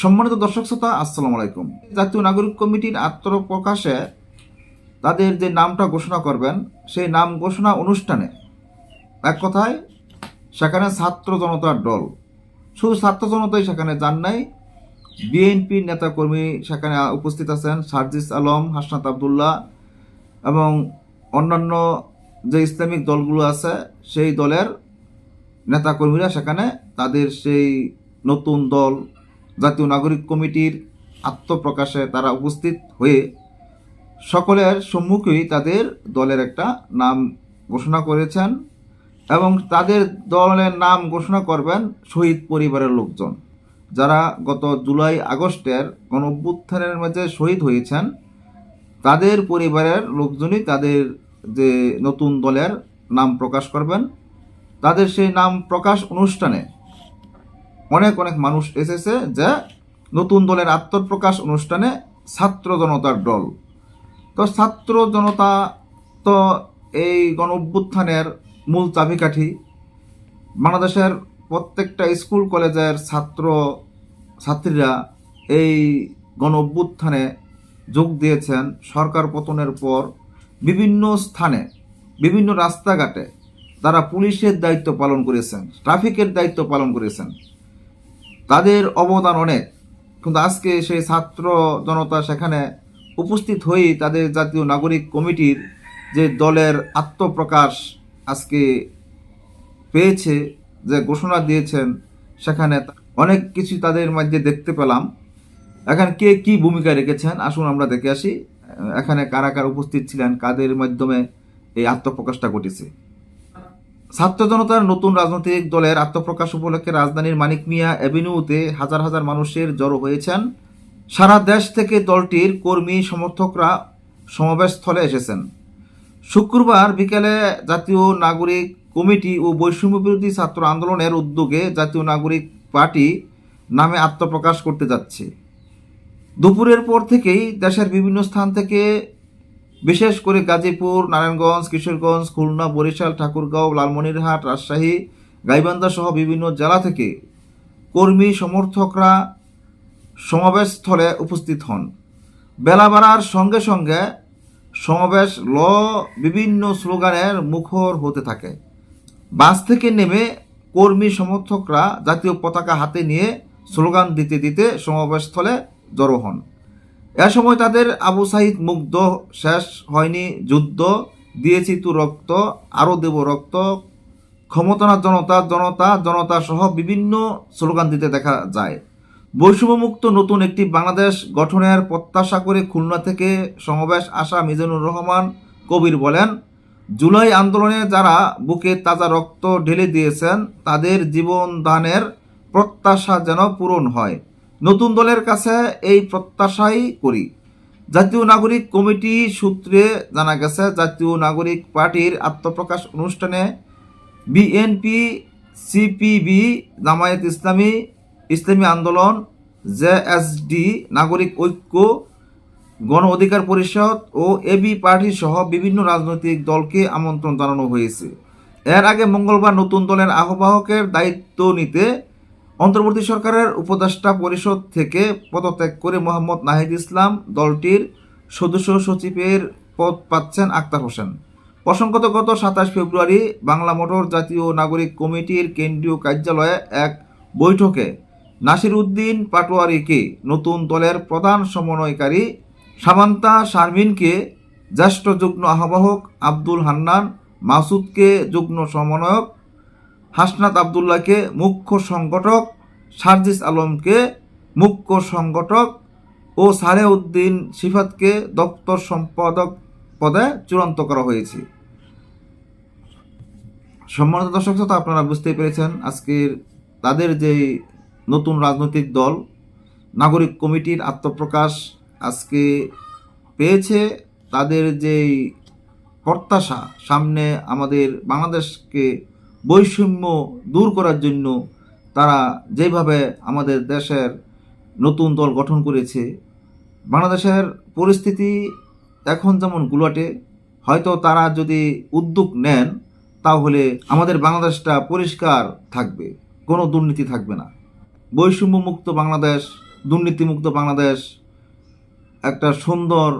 সম্মানিত দর্শক শ্রোতা, আসসালামু আলাইকুম। জাতীয় নাগরিক কমিটির আত্মপ্রকাশে তাদের যে নামটা ঘোষণা করবেন, সেই নাম ঘোষণা অনুষ্ঠানে এক কথায় সেখানে ছাত্র জনতার দল। শুধু ছাত্র জনতাই সেখানে যান নাই বিএনপির নেতাকর্মী সেখানে উপস্থিত আছেন সার্জিস আলম, হাসনাত আবদুল্লাহ এবং অন্যান্য যে ইসলামিক দলগুলো আছে, সেই দলের নেতাকর্মীরা সেখানে তাদের সেই নতুন দল জাতীয় নাগরিক কমিটির আত্মপ্রকাশে তারা উপস্থিত হয়ে সকলের সম্মুখেই তাদের দলের একটা নাম ঘোষণা করেছেন এবং তাদের দলের নাম ঘোষণা করবেন শহীদ পরিবারের লোকজন। যারা গত জুলাই আগস্টের গণ অভ্যুত্থানের মাঝে শহীদ হয়েছেন, তাদের পরিবারের লোকজনই তাদের যে নতুন দলের নাম প্রকাশ করবেন। তাদের সেই নাম প্রকাশ অনুষ্ঠানে অনেক অনেক মানুষ এসেছে যে নতুন দলের আত্মপ্রকাশ অনুষ্ঠানে ছাত্র জনতার দল। তো ছাত্র জনতা তো এই গণ অভ্যুত্থানের মূল চাবিকাঠি। বাংলাদেশের প্রত্যেকটা স্কুল, কলেজের ছাত্র, ছাত্রীরা এই গণ অভ্যুত্থানে যোগ দিয়েছেন সরকার পতনের পর বিভিন্ন স্থানে, বিভিন্ন রাস্তাঘাটে। তারা পুলিশের দায়িত্ব পালন করেছেন, ট্রাফিকের দায়িত্ব পালন করেছেন। তাদের অবদান অনেক। কিন্তু আজকে সেই ছাত্র জনতা সেখানে উপস্থিত হয়েই তাদের জাতীয় নাগরিক কমিটির যে দলের আত্মপ্রকাশ আজকে পেয়েছে, যে ঘোষণা দিয়েছেন, সেখানে অনেক কিছু তাদের মধ্যে দেখতে পেলাম। এখানে কে কি ভূমিকা রেখেছেন? আসুন আমরা দেখে আসি। এখানে কারা কারা উপস্থিত ছিলেন? কাদের মাধ্যমে এই আত্মপ্রকাশটা ঘটেছে? ছাত্র জনতার নতুন রাজনৈতিক দলের আত্মপ্রকাশ উপলক্ষে রাজধানীর মানিক মিয়া অ্যাভিনিউতে হাজার হাজার মানুষের জড়ো হয়েছেন। সারা দেশ থেকে দলটির কর্মী, সমর্থকরা সমাবেশস্থলে এসেছেন। শুক্রবার বিকেলে জাতীয় নাগরিক কমিটি ও বৈষম্য বিরোধী ছাত্র আন্দোলনের উদ্যোগে জাতীয় নাগরিক পার্টি নামে আত্মপ্রকাশ করতে যাচ্ছে। দুপুরের পর থেকেই দেশের বিভিন্ন স্থান থেকে বিশেষ করে গাজীপুর, নারায়ণগঞ্জ, কিশোরগঞ্জ, খুলনা, বরিশাল, ঠাকুরগাঁও, লালমনিরহাট, রাজশাহী, গাইবান্ধা সহ বিভিন্ন জেলা থেকে কর্মী সমর্থকরা সমাবেশস্থলে উপস্থিত হন। বেলা বাড়ার সঙ্গে সঙ্গে সমাবেশ ল বিভিন্ন স্লোগানের মুখর হতে থাকে। বাস থেকে নেমে কর্মী সমর্থকরা জাতীয় পতাকা হাতে নিয়ে স্লোগান দিতে দিতে সমাবেশস্থলে জড়ো হন। এ সময় তাদের আবু সাহিদ মুগ্ধ, শেষ হয়নি, যুদ্ধ দিয়েছি তু রক্ত আরও দেব রক্ত। ক্ষমতানা জনতা জনতা জনতা সহ বিভিন্ন স্লোগান দিতে দেখা যায়। বৈষম্যমুক্ত নতুন একটি বাংলাদেশ গঠনের প্রত্যাশা করে খুলনা থেকে সমাবেশ আসা মিজানুর রহমান কবির বলেন, জুলাই আন্দোলনে যারা বুকে তাজা রক্ত ঢেলে দিয়েছেন, তাদের জীবন দানের প্রত্যাশা যেন পূরণ হয়। নতুন দলের কাছে এই প্রত্যাশাই করি। জাতীয় নাগরিক কমিটি সূত্রে জানা গেছে, জাতীয় নাগরিক পার্টির আত্মপ্রকাশ অনুষ্ঠানে বিএনপি, সিপিবি, জামায়াত ইসলামী ইসলামী আন্দোলন, জেএসডি, নাগরিক ঐক্য, গণ অধিকার পরিষদ ও এবি পার্টি সহ বিভিন্ন রাজনৈতিক দলকে আমন্ত্রণ জানানো হয়েছে। এর আগে মঙ্গলবার নতুন দলের আহ্বায়কের দায়িত্ব নিতে অন্তর্বর্তী সরকারের উপদেষ্টা পরিষদ থেকে পদত্যাগ করে মোহাম্মদ নাহিদ ইসলাম দলটির সদস্য সচিবের পদ পাচ্ছেন আক্তার হোসেন। প্রসঙ্গত, গত সাতাশ ফেব্রুয়ারি বাংলা মোটর জাতীয় নাগরিক কমিটির কেন্দ্রীয় কার্যালয়ে এক বৈঠকে নাসির উদ্দিন পাটোয়ারিকে নতুন দলের প্রধান সমন্বয়কারী সামান্তা শারমিনকে জ্যেষ্ঠ যুগ্ম আহ্বায়ক আব্দুল হান্নান, মাসুদকে যুগ্ম সমন্বয়ক হাসনাত আবদুল্লাহকে মুখ্য সংগঠক, সার্জিস আলমকে মুখ্য সংগঠক ও সালেউদ্দিন সিফাতকে দপ্তর সম্পাদক পদে চূড়ান্ত করা হয়েছে। সম্মানিত দর্শক শ্রোতা, আপনারা বুঝতেই পেরেছেন আজকের তাদের যে নতুন রাজনৈতিক দল, নাগরিক কমিটির আত্মপ্রকাশ আজকে পেয়েছে। তাদের যেই প্রত্যাশা সামনে আমাদের বাংলাদেশকে বৈষম্য দূর করার জন্য তারা যেভাবে আমাদের দেশের নতুন দল গঠন করেছে, বাংলাদেশের পরিস্থিতি এখন যেমন গুলাটে, হয়তো তারা যদি উদ্যোগ নেন, তাহলে আমাদের বাংলাদেশটা পরিষ্কার থাকবে, কোনো দুর্নীতি থাকবে না। বৈষম্যমুক্ত বাংলাদেশ, দুর্নীতিমুক্ত বাংলাদেশ, একটা সুন্দর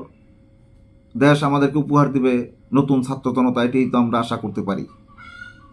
দেশ আমাদেরকে উপহার দিবে, নতুন ছাত্র জনতা এটাই তো আমরা আশা করতে পারি।